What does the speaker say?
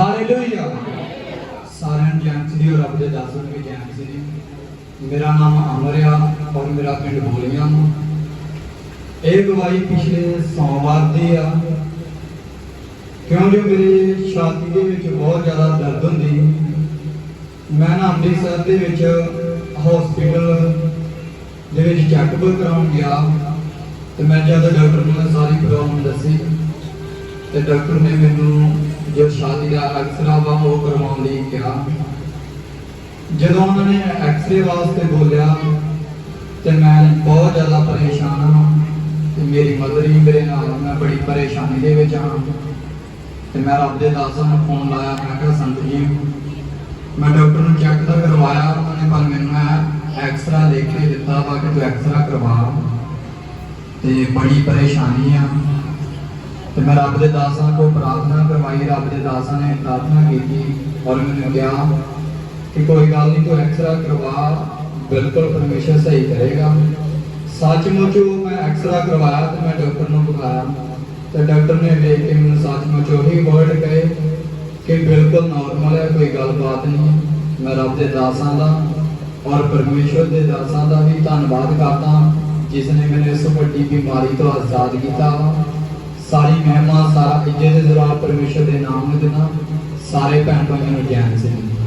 Hallelujah ਸਾਰਿਆਂ ਨੂੰ ਜੈਨ ਸ੍ਰੀ ਰੱਬ ਦੇ ਦਾਸਾਂ ਨੂੰ ਵੀ ਜੈਨ ਸ੍ਰੀ ਮੇਰਾ ਨਾਮ ਅਮਰ ਆ ਔਰ ਮੇਰਾ ਪਿੰਡ ਬੋਲੀਆਂ। ਇਹ ਗਵਾਹੀ ਪਿਛਲੇ ਸੋਮਵਾਰ ਦੀ ਆ। ਕਿਉਂ ਜੋ ਮੇਰੀ ਛਾਤੀ ਦੇ ਵਿੱਚ ਬਹੁਤ ਜ਼ਿਆਦਾ ਦਰਦ ਹੁੰਦੀ। ਮੈਂ ਨਾ ਅੰਮ੍ਰਿਤਸਰ ਦੇ ਵਿੱਚ ਹਸਪੀਟਲ ਦੇ ਵਿੱਚ ਚੈੱਕਅਪ ਕਰਾਉਣ ਗਿਆ। ਤੇ ਮੈਂ ਜਦ ਡਾਕਟਰ ਨੂੰ ਸਾਰੀ ਪ੍ਰੋਬਲਮ ਦੱਸੀ। ਤੇ ਡਾਕਟਰ ਨੇ ਮੈਨੂੰ ਜੋ ਸ਼ਾਦੀ ਦਾ ਐਕਸਰਾ ਵਾ ਉਹ ਕਰਵਾਉਣ ਲਈ ਕਿਹਾ। ਜਦੋਂ ਉਹਨਾਂ ਨੇ ਐਕਸਰੇ ਵਾਸਤੇ ਬੋਲਿਆ, ਤੇ ਮੈਂ ਬਹੁਤ ਜ਼ਿਆਦਾ ਪਰੇਸ਼ਾਨ ਹਾਂ ਤੇ ਮੇਰੀ ਮਦਰ ਹੀ ਮੇਰੇ ਨਾਲ ਮੈਂ ਬੜੀ ਪਰੇਸ਼ਾਨੀ ਦੇ ਵਿੱਚ ਹਾਂ। ਤੇ ਮੈਂ ਰੱਬ ਦੇ ਦਾਸਾਂ ਨੂੰ ਫੋਨ ਲਾਇਆ, ਮੈਂ ਕਿਹਾ ਸੰਤ ਜੀ ਮੈਂ ਡਾਕਟਰ ਨੂੰ ਚੈੱਕ ਤਾਂ ਕਰਵਾਇਆ ਉਹਨਾਂ ਨੇ, ਪਰ ਮੈਨੂੰ ਇਹ ਐਕਸਰਾ ਲਿਖ ਕੇ ਦਿੱਤਾ ਵਾ ਕਿ ਤੂੰ ਐਕਸਰਾ ਕਰਵਾ। ਤੇ ਬੜੀ ਪਰੇਸ਼ਾਨੀ ਆ। ਤੇ ਮੈਂ ਰੱਬ ਦੇ ਦਾਸਾਂ ਕੋ ਪ੍ਰਾਰਥਨਾ ਰੱਬ ਦੇ ਦਾਸਾਂ ਨੇ ਪ੍ਰਾਰਥਨਾ ਕੀਤੀ ਔਰ ਮੈਨੂੰ ਕਿਹਾ ਕਿ ਕੋਈ ਗੱਲ ਨਹੀਂ, ਤੂੰ ਐਕਸਰਾ ਕਰਵਾ, ਬਿਲਕੁਲ ਪਰਮੇਸ਼ਰ ਸਹੀ ਕਰੇਗਾ। ਸੱਚਮੁੱਚ ਮੈਂ ਐਕਸਰਾ ਕਰਵਾਇਆ ਤੇ ਮੈਂ ਡਾਕਟਰ ਨੂੰ ਬੁਲਾਇਆ। ਤੇ ਡਾਕਟਰ ਨੇ ਵੇਖ ਕੇ ਮੈਨੂੰ ਸੱਚਮੁੱਚ ਉਹੀ ਵਰਡ ਕਹੇ ਕਿ ਬਿਲਕੁਲ ਨਾਰਮਲ ਹੈ, ਕੋਈ ਗੱਲਬਾਤ ਨਹੀਂ। ਮੈਂ ਰੱਬ ਦੇ ਦਾਸਾਂ ਦਾ ਔਰ ਪਰਮੇਸ਼ਰ ਦੇ ਦਾਸਾਂ ਦਾ ਵੀ ਧੰਨਵਾਦ ਕਰਦਾ ਜਿਸ ਨੇ ਮੈਨੂੰ ਇਸ ਵੱਡੀ ਬਿਮਾਰੀ ਤੋਂ ਆਜ਼ਾਦ ਕੀਤਾ ਸਾਰੀ ਮਹਿਮਾ, ਸਾਰਾ ਇੱਜ਼ਤ ਦੇ ਜ਼ਰਾ ਪਰਮੇਸ਼ਰ ਦੇ ਨਾਮ ਨੂੰ ਦੇਣਾ ਸਾਰੇ ਭੈਣ ਭਾਈਆਂ ਨੂੰ ਗਿਆਨ ਸਿੰਘ